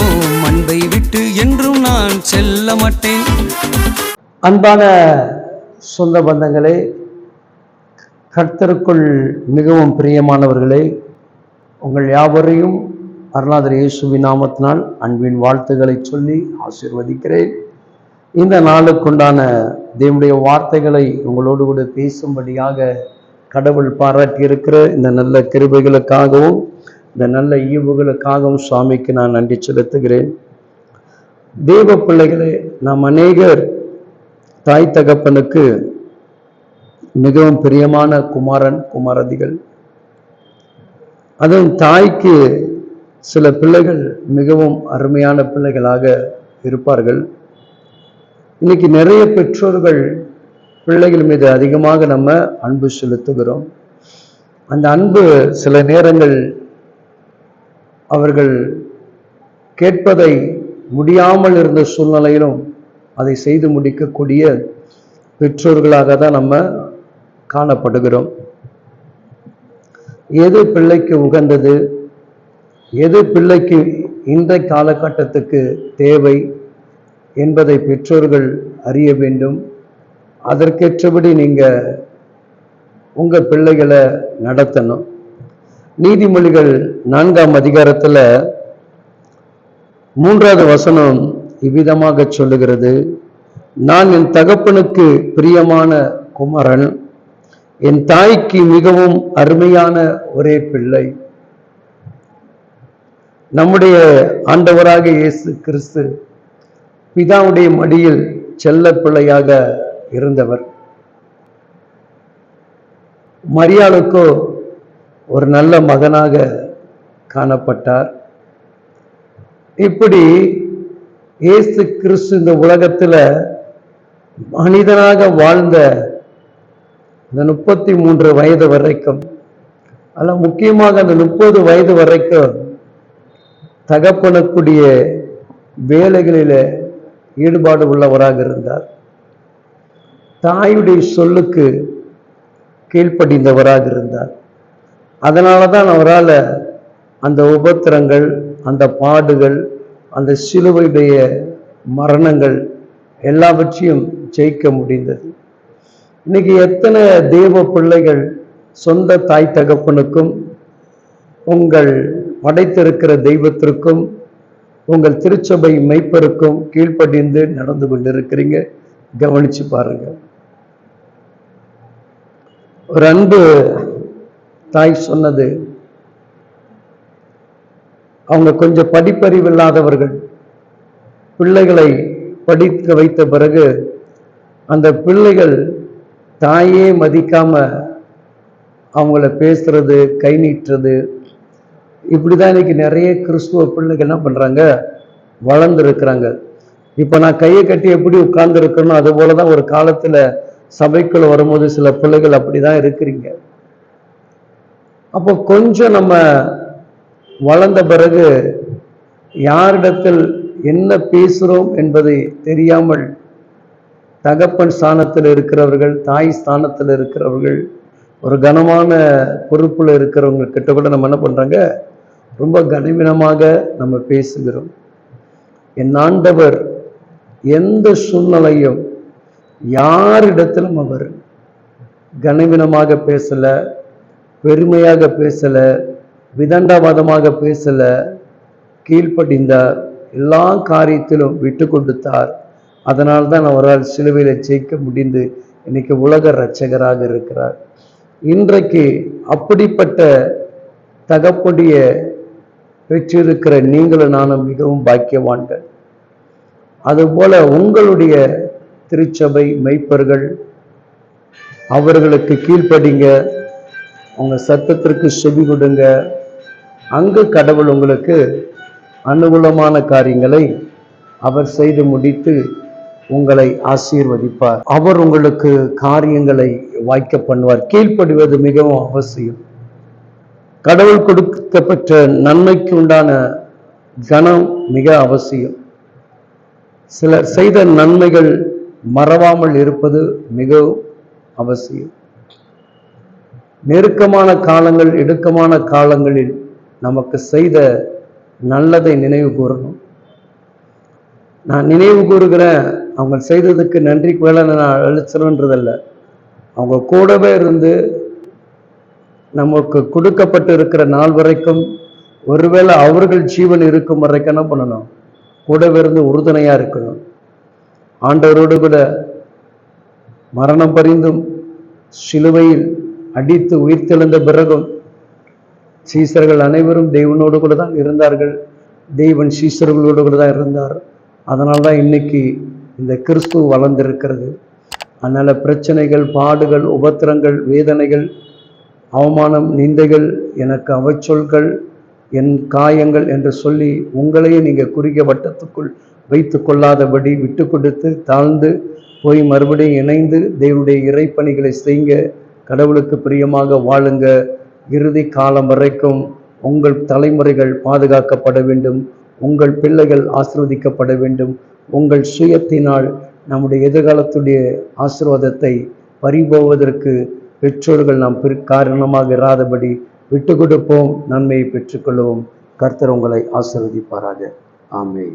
உம் அன்பை விட்டு என்றும் நான் செல்ல மாட்டேன். அன்பான சொந்த பந்தங்களே கர்த்தருக்குள் மிகவும் பிரியமானவர்களே உங்கள் யாவரையும் அருணாதர் இயேசுவி நாமத்தினால் அன்பின் வாழ்த்துக்களை சொல்லி ஆசிர்வதிக்கிறேன். இந்த நாளுக்குண்டான தேவனுடைய வார்த்தைகளை உங்களோடு கூட பேசும்படியாக கடவுள் பாராட்டியிருக்கிற இந்த நல்ல கிருபைகளுக்காகவும் இந்த நல்ல ஈவுகளுக்காகவும் சுவாமிக்கு நான் நன்றி செலுத்துகிறேன். தேவ பிள்ளைகளே நாம் அநேகர் தாய் தகப்பனுக்கு மிகவும் பிரியமான குமாரன் குமாரதிகள். அதுவும் தாய்க்கு சில பிள்ளைகள் மிகவும் அருமையான பிள்ளைகளாக இருப்பார்கள். இன்னைக்கு நிறைய பெற்றோர்கள் பிள்ளைகள் மீது அதிகமாக நம்ம அன்பு செலுத்துகிறோம். அந்த அன்பு சில நேரங்கள் அவர்கள் கேட்பதை முடியாமல் இருந்த சூழ்நிலையிலும் அதை செய்து முடிக்கக்கூடிய பெற்றோர்களாக தான் நம்ம காணப்படுகிறோம். எது பிள்ளைக்கு உகந்தது? எது பிள்ளைக்கு இந்த காலகட்டத்துக்கு தேவை என்பதை பெற்றோர்கள் அறிய வேண்டும். அதற்கேற்றபடி நீங்கள் உங்கள் பிள்ளைகளை நடத்தணும். நீதிமொழிகள் நான்காம் அதிகாரத்துல மூன்றாவது வசனம் இவ்விதமாக சொல்லுகிறது. நான் என் தகப்பனுக்கு பிரியமான குமரன் என் தாய்க்கு மிகவும் அருமையான ஒரே பிள்ளை. நம்முடைய ஆண்டவராக இயேசு கிறிஸ்து பிதாவுடைய மடியில் செல்ல பிள்ளையாக இருந்தவர். மரியாளுக்கோ ஒரு நல்ல மகனாக காணப்பட்டார். இப்படி இயேசு கிறிஸ்து இந்த உலகத்துல மனிதனாக வாழ்ந்த இந்த முப்பத்தி மூன்று வயது வரைக்கும் அல்ல முக்கியமாக அந்த முப்பது வயது வரைக்கும் தகப்பனக்கூடிய வேலைகளில் ஈடுபாடு உள்ளவராக இருந்தார். தாயுடைய சொல்லுக்கு கீழ்ப்படிந்தவராக இருந்தார். அதனால தான் அவரால் அந்த உபத்திரங்கள் அந்த பாடுகள் அந்த சிலுவையுடைய மரணங்கள் எல்லாவற்றையும் ஜெயிக்க முடிந்தது. இன்னைக்கு எத்தனை தெய்வ பிள்ளைகள் சொந்த தாய் தகப்பனுக்கும் உங்கள் படைத்திருக்கிற தெய்வத்திற்கும் உங்கள் திருச்சபை மெய்ப்பருக்கும் கீழ்ப்படிந்து நடந்து கொண்டிருக்கிறீங்க கவனிச்சு பாருங்க. ஒரு அன்பு தாய் சொன்னது. அவங்க கொஞ்சம் படிப்பறிவு இல்லாதவர்கள். பிள்ளைகளை படிக்க வைத்த பிறகு அந்த பிள்ளைகள் தாயே மதிக்காம அவங்கள பேசுறது கை நீட்டுறது இப்படிதான் இன்னைக்கு நிறைய கிறிஸ்துவ பிள்ளைகள் என்ன பண்றாங்க? வளர்ந்துருக்கிறாங்க. இப்ப நான் கையை கட்டி எப்படி உட்கார்ந்து இருக்கணும் அது போலதான் ஒரு காலத்துல சபைக்குள்ள வரும்போது சில பிள்ளைகள் அப்படிதான் இருக்கிறீங்க. அப்போ கொஞ்சம் நம்ம வளர்ந்த பிறகு யாரிடத்தில் என்ன பேசுகிறோம் என்பதை தெரியாமல் தகப்பன் ஸ்தானத்தில் இருக்கிறவர்கள் தாய் ஸ்தானத்தில் இருக்கிறவர்கள் ஒரு கனமான பொறுப்பில் இருக்கிறவங்க கிட்ட கூட நம்ம என்ன பண்ணுறாங்க ரொம்ப கனவீனமாக நம்ம பேசுகிறோம். என் ஆண்டவர் எந்த சூழ்நிலையும் யாரிடத்திலும் அவர் கனவீனமாக பேசலை. பெருமையாக பேசலை விதண்டாவாதமாக பேசல கீழ்ப்படிந்தார் எல்லா காரியத்திலும் விட்டு கொடுத்தார். அதனால் தான் அவரால் சிலுவையில் ஜெயிக்க முடிந்து இன்னைக்கு உலக இரட்சகராக இருக்கிறார். இன்றைக்கு அப்படிப்பட்ட தகப்படிய பெற்றிருக்கிற நீங்களும் நானும் மிகவும் பாக்கியவான்கள். அதுபோல உங்களுடைய திருச்சபை மெய்ப்பர்கள் அவர்களுக்கு கீழ்ப்படிங்க. உங்கள் சத்தத்திற்கு செவி கொடுங்க. அங்கு கடவுள் உங்களுக்கு அனுகூலமான காரியங்களை அவர் செய்து முடித்து உங்களை ஆசீர்வதிப்பார். அவர் உங்களுக்கு காரியங்களை வாய்க்க பண்ணுவார். கீழ்ப்படுவது மிகவும் அவசியம். கடவுள் கொடுக்கப்பட்ட நன்மைக்கு உண்டான கனம் மிக அவசியம். சிலர் செய்த நன்மைகள் மறவாமல் இருப்பது மிகவும் அவசியம். நெருக்கமான காலங்கள் இடுக்கமான காலங்களில் நமக்கு செய்த நல்லதை நினைவு கூறணும். நான் நினைவு கூறுகிறேன் அவங்க செய்ததுக்கு நன்றி வேலை நான் அழிச்சிருன்றதில்ல அவங்க கூடவே இருந்து நமக்கு கொடுக்கப்பட்டு இருக்கிற நாள் வரைக்கும் ஒருவேளை அவர்கள் ஜீவன் இருக்கும் வரைக்கும் என்ன பண்ணணும்? கூடவே இருந்து உறுதுணையாக இருக்கணும். ஆண்டவரோடு கூட மரணம் பரிந்தும் சிலுவையில் அடித்து உயிர்த்தெழுந்த பிறகும் சீசர்கள் அனைவரும் தெய்வனோடு கூட தான் இருந்தார்கள். தெய்வன் சீசர்களோடு கூட தான் இருந்தார். அதனால தான் இன்னைக்கு இந்த கிறிஸ்து வளர்ந்திருக்கிறது. அதனால் பிரச்சனைகள் பாடுகள் உபத்திரங்கள் வேதனைகள் அவமானம் நிந்தைகள் எனக்கு அவச்சொல்கள் என் காயங்கள் என்று சொல்லி உங்களையே நீங்கள் குறுகிய வட்டத்துக்குள் வைத்து கொள்ளாதபடி விட்டு கொடுத்து தாழ்ந்து போய் மறுபடியும் இணைந்து தேவனுடைய இறைப்பணிகளை செய்ய கடவுளுக்கு பிரியமாக வாழுங்க. இறுதி காலம் வரைக்கும் உங்கள் தலைமுறைகள் பாதுகாக்கப்பட வேண்டும். உங்கள் பிள்ளைகள் ஆசிர்வதிக்கப்பட வேண்டும். உங்கள் சுயத்தினால் நம்முடைய எதிர்காலத்துடைய ஆசிர்வாதத்தை பறிபோவதற்கு பெற்றோர்கள் நாம் பிற் காரணமாக இராதபடி விட்டு கொடுப்போம். நன்மையை பெற்றுக்கொள்வோம். கர்த்தர் உங்களை ஆசிர்வதிப்பாராக. ஆமே